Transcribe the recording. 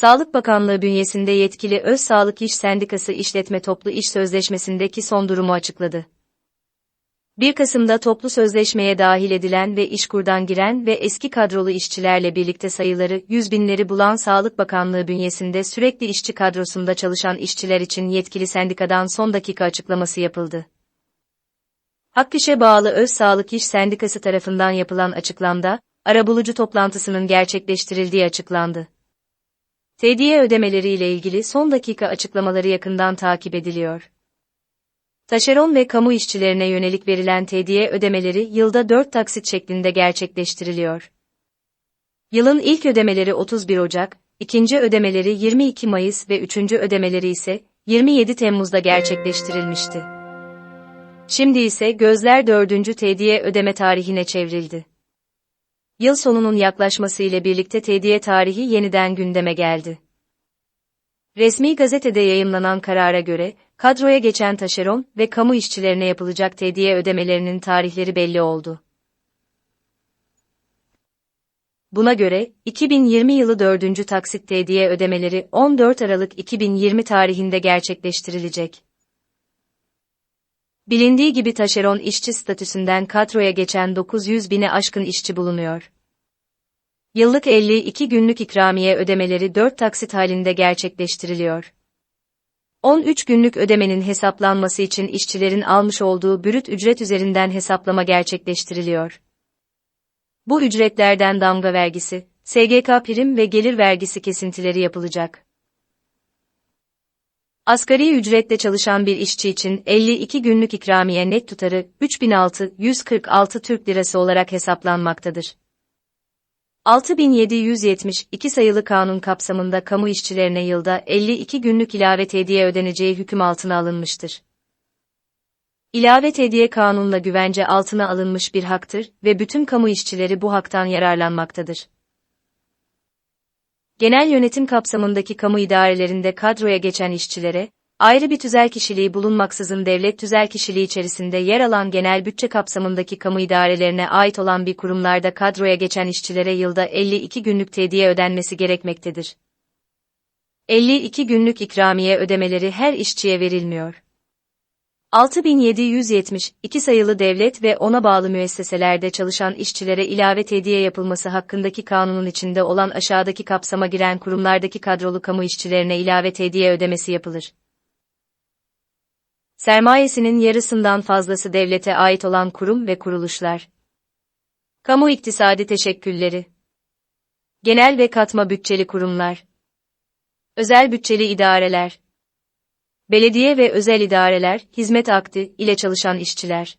Sağlık Bakanlığı bünyesinde yetkili Öz Sağlık İş Sendikası İşletme Toplu İş Sözleşmesi'ndeki son durumu açıkladı. 1 Kasım'da toplu sözleşmeye dahil edilen ve işkurdan giren ve eski kadrolu işçilerle birlikte sayıları 100 binleri bulan Sağlık Bakanlığı bünyesinde sürekli işçi kadrosunda çalışan işçiler için yetkili sendikadan son dakika açıklaması yapıldı. Hakkışe bağlı Öz Sağlık İş Sendikası tarafından yapılan açıklamada, arabulucu toplantısının gerçekleştirildiği açıklandı. TDY ödemeleri ile ilgili son dakika açıklamaları yakından takip ediliyor. Taşeron ve kamu işçilerine yönelik verilen TDY ödemeleri yılda 4 taksit şeklinde gerçekleştiriliyor. Yılın ilk ödemeleri 31 Ocak, ikinci ödemeleri 22 Mayıs ve üçüncü ödemeleri ise 27 Temmuz'da gerçekleştirilmişti. Şimdi ise gözler 4. TDY ödeme tarihine çevrildi. Yıl sonunun yaklaşması ile birlikte TDY tarihi yeniden gündeme geldi. Resmi gazetede yayımlanan karara göre, kadroya geçen taşeron ve kamu işçilerine yapılacak TDY ödemelerinin tarihleri belli oldu. Buna göre, 2020 yılı 4. taksit TDY ödemeleri 14 Aralık 2020 tarihinde gerçekleştirilecek. Bilindiği gibi taşeron işçi statüsünden kadroya geçen 900 bine aşkın işçi bulunuyor. Yıllık 52 günlük ikramiye ödemeleri 4 taksit halinde gerçekleştiriliyor. 13 günlük ödemenin hesaplanması için işçilerin almış olduğu bürüt ücret üzerinden hesaplama gerçekleştiriliyor. Bu ücretlerden damga vergisi, SGK prim ve gelir vergisi kesintileri yapılacak. Asgari ücretle çalışan bir işçi için 52 günlük ikramiye net tutarı 3646 Türk Lirası olarak hesaplanmaktadır. 6772 sayılı kanun kapsamında kamu işçilerine yılda 52 günlük ilave tediye ödeneceği hüküm altına alınmıştır. İlave tediye kanunla güvence altına alınmış bir haktır ve bütün kamu işçileri bu haktan yararlanmaktadır. Genel yönetim kapsamındaki kamu idarelerinde kadroya geçen işçilere, ayrı bir tüzel kişiliği bulunmaksızın devlet tüzel kişiliği içerisinde yer alan genel bütçe kapsamındaki kamu idarelerine ait olan bir kurumlarda kadroya geçen işçilere yılda 52 günlük tediye ödenmesi gerekmektedir. 52 günlük ikramiye ödemeleri her işçiye verilmiyor. 6772 sayılı devlet ve ona bağlı müesseselerde çalışan işçilere ilave tediye yapılması hakkındaki kanunun içinde olan aşağıdaki kapsama giren kurumlardaki kadrolu kamu işçilerine ilave tediye ödemesi yapılır. Sermayesinin yarısından fazlası devlete ait olan kurum ve kuruluşlar. Kamu iktisadi teşekkülleri. Genel ve katma bütçeli kurumlar. Özel bütçeli idareler belediye ve özel idareler, hizmet akdi ile çalışan işçiler.